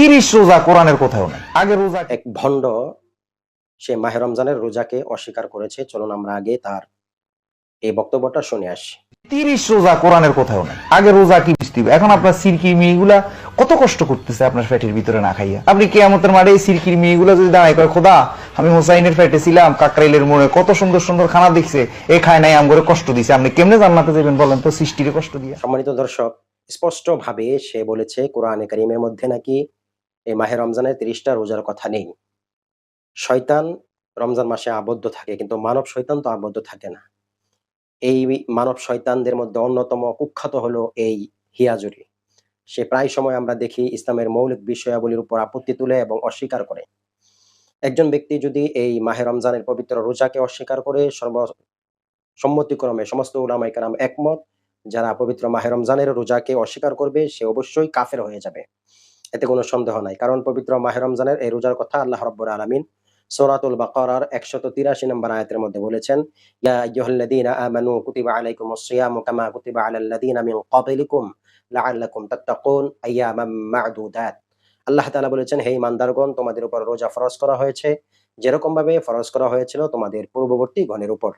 তিরিশ রোজা কোরআনের কোথাও নেই। আগে রোজা এক ভণ্ড সে মাহে রমজানের রোজাকে অস্বীকার করেছে। চলুন আমরা আগে তার এই বক্তব্যটা শুনে আসি। তিরিশ রোজা কোরআনের কোথাও নেই। আগে রোজা কি বুঝতে? এখন আপনার সিরকির মেয়েগুলা কত কষ্ট করতেছে আপনার ফ্যাটের ভিতরে না খাইয়া। আপনি কেয়ামতের মাঠে এই সিরকির মেয়েগুলা যদি দাঁড়ায় কয় খোদা আমি হোসাইনের ফ্যাটে ছিলাম কাকরাইলের মোড়ে কত সুন্দর সুন্দর খানা দেখছে এ খায় নাই আমগরে কষ্ট দিছে। আপনি কেমনে জান্নাতে যাবেন বলেন তো সৃষ্টির কষ্ট দিয়ে? সম্মানিত দর্শক স্পষ্ট ভাবে সে বলেছে কোরআনে কারিমের মধ্যে নাকি এই মাহে রমজানের তিরিশটা রোজার কথা নেই। শয়তান রমজান মাসে আবদ্ধ থাকে, কিন্তু মানব শয়তান তো আবদ্ধ থাকে না। এই মানব শয়তানদের মধ্যে অন্যতম কুখ্যাত হলো এই হিয়াজুরি। সে প্রায় সময় আমরা দেখি ইসলামের মৌলিক বিষয়াবলীর উপর আপত্তি তুলে এবং অস্বীকার করে। একজন ব্যক্তি যদি এই মাহে রমজানের পবিত্র রোজাকে অস্বীকার করে, সর্ব সম্মতিক্রমে সমস্ত উলামাই কারাম একমত, যারা পবিত্র মাহে রমজানের রোজাকে অস্বীকার করবে, সে অবশ্যই কাফের হয়ে যাবে। এতে কোনো সন্দেহ নাই। কারণ পবিত্র মাহে রমজানের এই রোজার কথা আল্লাহ রব্বুর আলামিন সূরাতুল বাকারার 183 নম্বর আয়াতের মধ্যে বলেছেন আল্লাহ তাআলা বলেছেন, হে ইমানদারগণ তোমাদের উপর রোজা ফরজ করা হয়েছে। যেরকম ভাবে ফরজ করা হয়েছিল তোমাদের পূর্ববর্তী গণের উপর,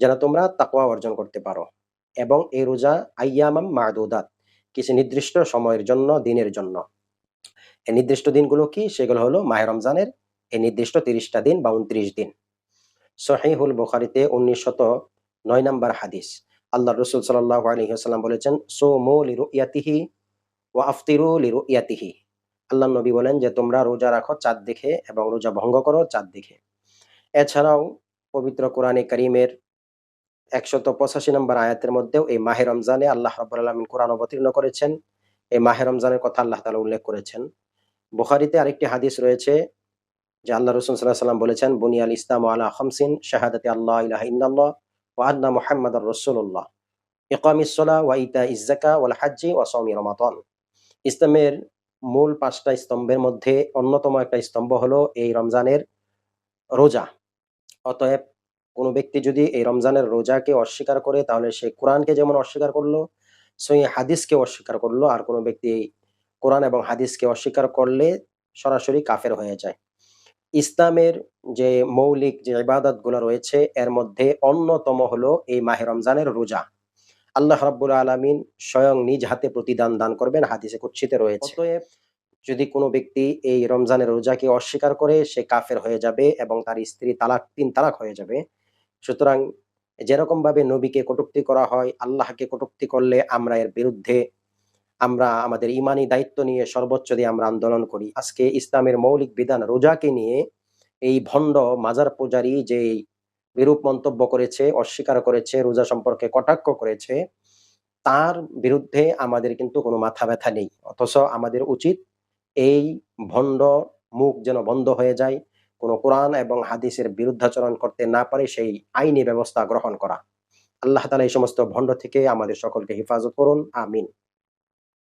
যেন তোমরা তাকওয়া অর্জন করতে পারো। এবং এই রোজা আইয়ামাম মা'দুদাত, কিছু নির্দিষ্ট সময়ের জন্য, দিনের জন্য। এই নির্দিষ্ট দিনগুলো কি? সেগুলো হলো মাহে রমজানের এই নির্দিষ্ট তিরিশটা দিন বা উনত্রিশ দিন। সহিহুল বুখারিতে উনিশশত নয় নম্বর হাদিস। আল্লাহ রসুল সাল্লাহ আলহিহাল্লাম বলেছেন সো মো লিরু ইয়াতিহি ও আফতিরু লিরু ইয়াতিহি আল্লাহ নবী বলেন যে, তোমরা রোজা রাখো চাঁদ দেখে এবং রোজা ভঙ্গ করো চাঁদ দেখে। এছাড়াও পবিত্র কোরআনে করিমের একশত পঁচাশি নম্বর আয়াতের মধ্যেও এই মাহে রমজানে আল্লাহ রব্বুল আলমিন কোরআন অবতীর্ণ করেছেন। এই মাহে রমজানের কথা আল্লাহ তালা উল্লেখ করেছেন। বুখারিতে আরেকটি হাদিস রয়েছে যে আল্লাহ রসুল সাল্লাহ সাল্লাম বলেছেন, বুনিয়াল ইসলাম আলা খামসিন শাহাদাতে আল্লাহ ইলাহা ইল্লাল্লাহ ওয়া আন্না মুহাম্মাদার রাসূলুল্লাহ। ইকামিসসালাহ ওয়া ইতা ইজ্জাকা ওয়াল হাজ্জি ওয়া সাওমি রমাদান। ইসলামের মূল পাঁচটা স্তম্ভের মধ্যে অন্যতম একটা স্তম্ভ হলো এই রমজানের রোজা। অতএব কোনো ব্যক্তি যদি এই রমজানের রোজাকে অস্বীকার করে, তাহলে সে কোরআনকে যেমন অস্বীকার করল সেই হাদিসকে অস্বীকার করল আর কোনো ব্যক্তি কোরআন এবং হাদিসকে অস্বীকার করলে সরাসরি কাফের হয়ে যায়। ইসলামের যে মৌলিক যে ইবাদতগুলো রয়েছে এর মধ্যে অন্যতম হলো এই মাহে রমজানের রোজা। আল্লাহ রাব্বুল আলামিন স্বয়ং নিজ হাতে প্রতিদান দান করবেন হাদিসে কুচ্ছিতে রয়েছে। যদি কোনো ব্যক্তি এই রমজানের রোজাকে অস্বীকার করে সে কাফের হয়ে যাবে এবং তার স্ত্রী তালাক তিন তালাক হয়ে যাবে। সুতরাং যেরকম ভাবে নবীকে কটুক্তি করা হয়, আল্লাহকে কটুক্তি করলে আমরা এর বিরুদ্ধে, আমরা আমাদের ইমানি দায়িত্ব নিয়ে সর্বোচ্চ দিয়ে আমরা আন্দোলন করি। আজকে ইসলামের মৌলিক বিধান রোজাকে নিয়ে এই ভণ্ড মাজার পূজারী যে বিরূপ মন্তব্য করেছে, অস্বীকার করেছে, রোজা সম্পর্কে কটাক্ষ করেছে, তার বিরুদ্ধে আমাদের কিন্তু কোনো মাথা ব্যথা নেই। অথচ আমাদের উচিত এই ভণ্ড মুখ যেন বন্ধ হয়ে যায় কোনো কোরআন এবং হাদিসের বিরুদ্ধাচরণ করতে না পারে সেই আইনি ব্যবস্থা গ্রহণ করা। আল্লাহ তালা এই সমস্ত ভণ্ড থেকে আমাদের সকলকে হেফাজত করুন, আমিন।